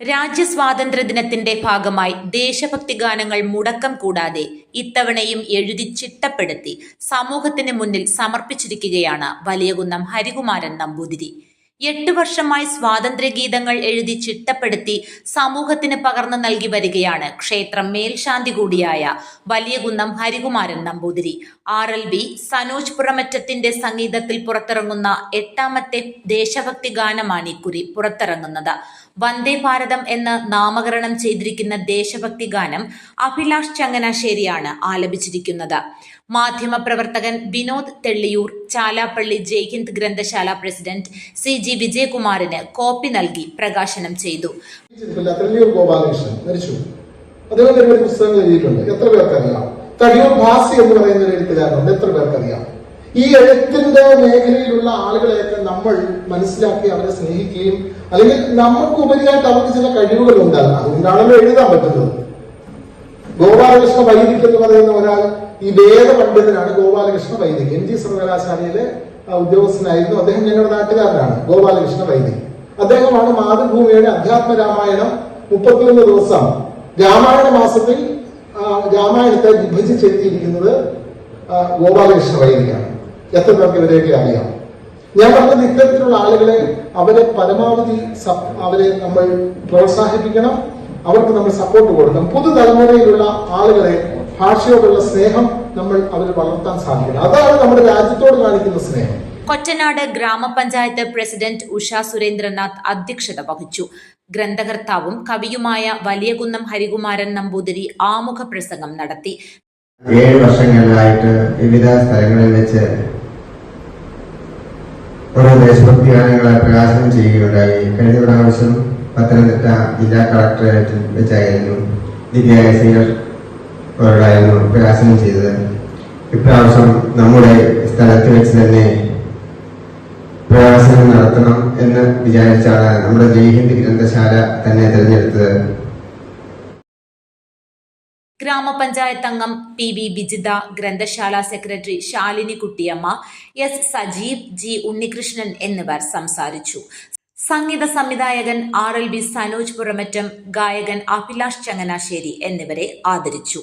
രാജ്യസ്വാതന്ത്ര്യ ദിനത്തിന്റെ ഭാഗമായി ദേശഭക്തി ഗാനങ്ങൾ മുടക്കം കൂടാതെ ഇത്തവണയും എഴുതി ചിട്ടപ്പെടുത്തി സമൂഹത്തിന് മുന്നിൽ സമർപ്പിച്ചിരിക്കുകയാണ് വലിയകുന്നം ഹരികുമാരൻ നമ്പൂതിരി. എട്ട് വർഷമായി സ്വാതന്ത്ര്യഗീതങ്ങൾ എഴുതി ചിട്ടപ്പെടുത്തി സമൂഹത്തിന് പകർന്നു നൽകി വരികയാണ് ക്ഷേത്രം മേൽശാന്തി കൂടിയായ Valiyakunnam Harikumaran Namboothiri. R L B Sanoj പുറമറ്റത്തിന്റെ സംഗീതത്തിൽ പുറത്തിറങ്ങുന്ന എട്ടാമത്തെ ദേശഭക്തി ഗാനമാണ് ഇക്കുറി പുറത്തിറങ്ങുന്നത്. വന്ദേ ഭാരതം എന്ന് നാമകരണം ചെയ്തിരിക്കുന്ന ദേശഭക്തി ഗാനം അഭിലാഷ് ചങ്ങനാശ്ശേരിയാണ് ആലപിച്ചിരിക്കുന്നത്. മാധ്യമപ്രവർത്തകൻ വിനോദ് തെള്ളിയൂർ ചാലാപ്പള്ളി ജയ്ഹിന്ദ് ഗ്രന്ഥശാല പ്രസിഡന്റ് സി ജി വിജയകുമാറിന് കോപ്പി നൽകി പ്രകാശനം ചെയ്തു. അദ്ദേഹം പുസ്തകങ്ങൾ എത്ര എന്ന് പറയുന്ന ഈ എഴുത്തിന്റെ മേഖലയിലുള്ള ആളുകളെയൊക്കെ നമ്മൾ മനസ്സിലാക്കി അവരെ സ്നേഹിക്കുകയും അല്ലെങ്കിൽ നമുക്ക് ഉപരിയായിട്ട് അവർക്ക് ചില കഴിവുകൾ ഉണ്ടാകും അതുകൊണ്ടാണല്ലോ എഴുതാൻ പറ്റുന്നത്. ഗോപാലകൃഷ്ണ വൈദിക് എന്ന് പറയുന്ന ഒരാൾ ഈ വേദ പണ്ഡിതനാണ് ഗോപാലകൃഷ്ണ വൈദിക് എം ജി സർവകലാശാലയിലെ ഉദ്യോഗസ്ഥനായിരുന്നു അദ്ദേഹം ഞങ്ങളുടെ നാട്ടുകാരനാണ് ഗോപാലകൃഷ്ണ വൈദിക് അദ്ദേഹമാണ് മാതൃഭൂമിയുടെ അധ്യാത്മ രാമായണം മുപ്പത്തിയൊന്ന് ദിവസം രാമായണ മാസത്തിൽ രാമായണത്തെ വിഭജിച്ചെഴുതിയിരിക്കുന്നത് ആ, ഗോപാലകൃഷ്ണ വൈദികാണ് എത്ര പേർക്ക് ഇവരെയൊക്കെ അറിയാം? ഞാൻ പറഞ്ഞത് ഇത്തരത്തിലുള്ള ആളുകളെ അവരെ പരമാവധി അവരെ നമ്മൾ പ്രോത്സാഹിപ്പിക്കണം അവർക്ക് നമ്മൾ സപ്പോർട്ട് കൊടുക്കണം. പുതുതലമുറയിലുള്ള ആളുകളെ ഭാഷയോടുള്ള സ്നേഹം നമ്മൾ അവർ വളർത്താൻ സാധിക്കണം. അതാണ് നമ്മുടെ രാജ്യത്തോട് കാണിക്കുന്ന സ്നേഹം. കൊറ്റനാട് ഗ്രാമപഞ്ചായത്ത് പ്രസിഡന്റ് ഉഷ സുരേന്ദ്രനാഥ് അധ്യക്ഷത വഹിച്ചു. ഗ്രന്ഥകർത്താവും കവിയുമായ വലിയകുന്നം ഹരികുമാരൻ നമ്പൂതിരി ആമുഖ പ്രസംഗം നടത്തി. ഏഴ് വർഷങ്ങളിലായിട്ട് വിവിധ സ്ഥലങ്ങളിൽ വെച്ച് ഓരോ ദേശഭക്തി ഗാനങ്ങളെ പ്രകാശനം ചെയ്യുകയുണ്ടായി. കഴിഞ്ഞ പ്രാവശ്യം പത്തനംതിട്ട ജില്ലാ കളക്ടറേറ്റിൽ വെച്ചായിരുന്നു. ദിവ്യാസികൾ അവരോടായിരുന്നു പ്രകാശനം ചെയ്തത്. ഇപ്രാവശ്യം നമ്മുടെ സ്ഥലത്ത് വെച്ച് തന്നെ പ്രകാശനം നടത്തണം എന്ന് വിചാരിച്ചാണ് നമ്മുടെ ജയ്ഹിന്ദ് ഗ്രന്ഥശാല തന്നെ തിരഞ്ഞെടുത്തത്. ഗ്രാമപഞ്ചായത്ത് അംഗം പി വി വിജിത ഗ്രന്ഥശാല secretary Shalini Kuttiyamma S Sajeev G Unnikrishnan എന്നിവർ സംസാരിച്ചു. സംഗീത സംവിധായകൻ R L B Sanoj Puramattam ഗായകൻ അഭിലാഷ് ചങ്ങനാശ്ശേരി എന്നിവരെ ആദരിച്ചു.